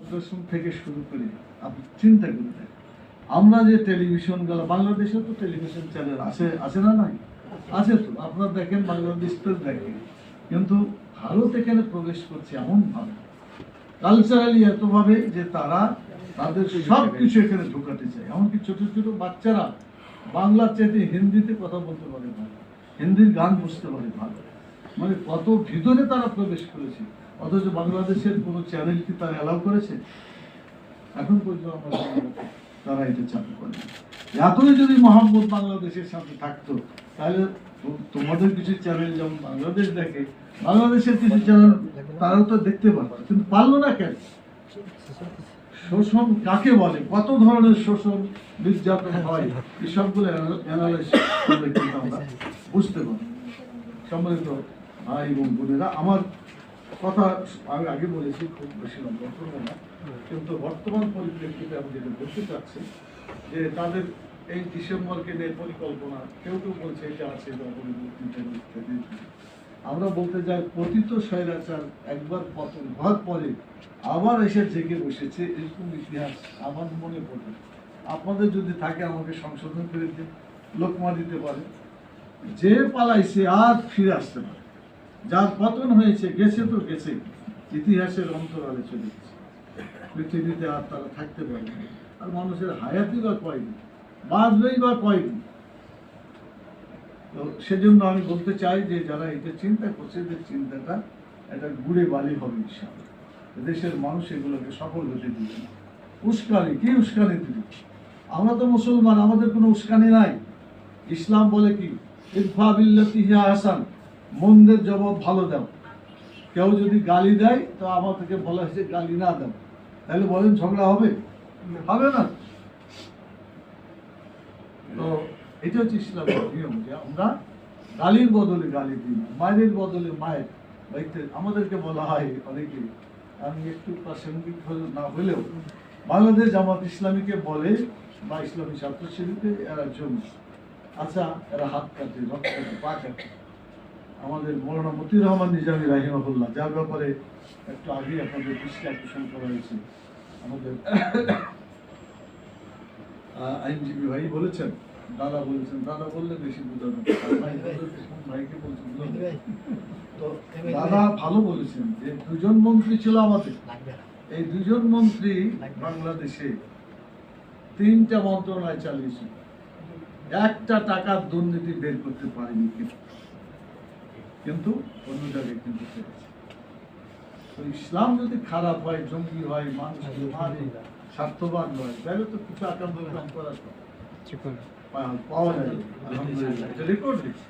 দূরদর্শন থেকে শুরু করে আপনি চিন্তা করে দেখেন। আমরা যে টেলিভিশন গেল বাংলাদেশে তো টেলিভিশন চ্যানেল আছে আছে না নাই? আছে তো। আপনারা দেখেন, বাংলাদেশ তো দেখেন। কিন্তু ভারত এখানে প্রবেশ করছে এমন ভাবে কালচারালি এতভাবে যে তারা তাদের সব কিছু এখানে ঢোকাতে চায়। এমনকি ছোট ছোট বাচ্চারা বাংলা চাইতে হিন্দিতে কথা বলতে পারে ভালো। হিন্দির গান বুঝতে পারে ভালো। মানে কত ভিতরে তারা প্রবেশ করেছে। অথচ বাংলাদেশের কোনো চ্যানেল কি তারা অ্যালাউ করেছে? এখন পর্যন্ত আমরা তারা এটা চালু করে এতই যদি মোহাম্মদ বাংলাদেশের সাথে থাকতো, তাহলে তোমাদের কিছু চ্যানেল যেমন বাংলাদেশ দেখে, বাংলাদেশের কিছু চ্যানেল তারাও তো দেখতে পারতো। কিন্তু পারল না কেন? শোষণ কাকে বলে? কত ধরনের শোষণ, নির্যাতন হয়? এসবগুলো বুঝতে পারি সম্মানিত ভাই এবং বোনেরা, আমার কথা আমি আগে বলেছি, খুব বেশি লম্বা করব না। কিন্তু বর্তমান পরিপ্রেক্ষিতে আমি যেটা বলতে চাচ্ছি, যে তাদের এই ডিসেম্বরকে নিয়ে পরিকল্পনা, কেউ কেউ বলছে এটা আছে। আমরা বলতে যাই পতিত স্বৈরাচার একবার পতন হওয়ার পরে আবার এসে জেগে বসেছে, এরকম ইতিহাস আমার মনে পড়ে। আপনাদের যদি থাকে, আমাকে সংশোধন করে লোকমা দিতে পারে। যে পালাইছে আর ফিরে আসতে পারে যার পতন হয়েছে, গেছে তো গেছে, ইতিহাসের অন্তরালে চলে গেছে। পৃথিবীতে আর তারা থাকতে পারে আর মানুষের হায়াতি বা কয়দিন? বাঁচবেই বা কয়দিন? তো সেজন্য আমি বলতে চাই যে, যারা এটা চিন্তা করছে যে চিন্তাটা এটা গুড়ে বালি হবে ইনশাআল্লাহ। দেশের মানুষ এগুলোকে সফল হতে দিবে উস্কানি, কি উস্কানি দিবে আমরা তো মুসলমান, আমাদের কোনো উস্কানি নাই। ইসলাম বলে কি? ইরফা বিল্লাতি হিয়া হাসান। মন্দের জবাব ভালো দাও কেউ যদি গালি দেয়, তো আমার থেকে বলা হয়েছে গালি না দাও তাহলে বলেন ঝগড়া হবে? হবে না। তো এটা হচ্ছে ইসলামের নিয়ম যে আমরা গালির বদলে গালি দিই, মায়ের বদলে মায়ের। আমাদেরকে বলা হয় অনেকে। আমি একটু প্রাসঙ্গিক না হলেও, বাংলাদেশ জামাত ইসলামীকে বলে বা ইসলামী ছাত্র শিবিরকে এরা জমি। আচ্ছা এরা হাত কাটে, রক্ত কাটে, পা কাটে। আমাদের মৌলানা মতিউর রহমান নিজামী রাহিমাহুল্লাহ যার ব্যাপারে একটু আগে আপনাদের দৃষ্টি আকর্ষণ করা হয়েছে। আমাদের আইনজীবী ভাই বলেছেন দাদা বলেছেন দাদা বললে বেশি বোঝানো ভাইকে বলছেন তো দাদা ভালো বলেছেন যে দুজন মন্ত্রী ছিল আমাদের। এই দুজন মন্ত্রী বাংলাদেশে তিনটা মন্ত্রণালয় চালিয়েছে একটা টাকার দুর্নীতি বের করতে পারেনি কিন্তু। কিন্তু অন্য জায়গায় কিন্তু তো ইসলাম যদি খারাপ হয় জঙ্গি হয় মানুষ মারে স্বার্থবান হয় তাহলে তো কিছু আকাঙ্ক্ষা করার কথা। পাওয়া যায়। আলহামদুলিল্লাহ। রেকর্ড দিচ্ছে।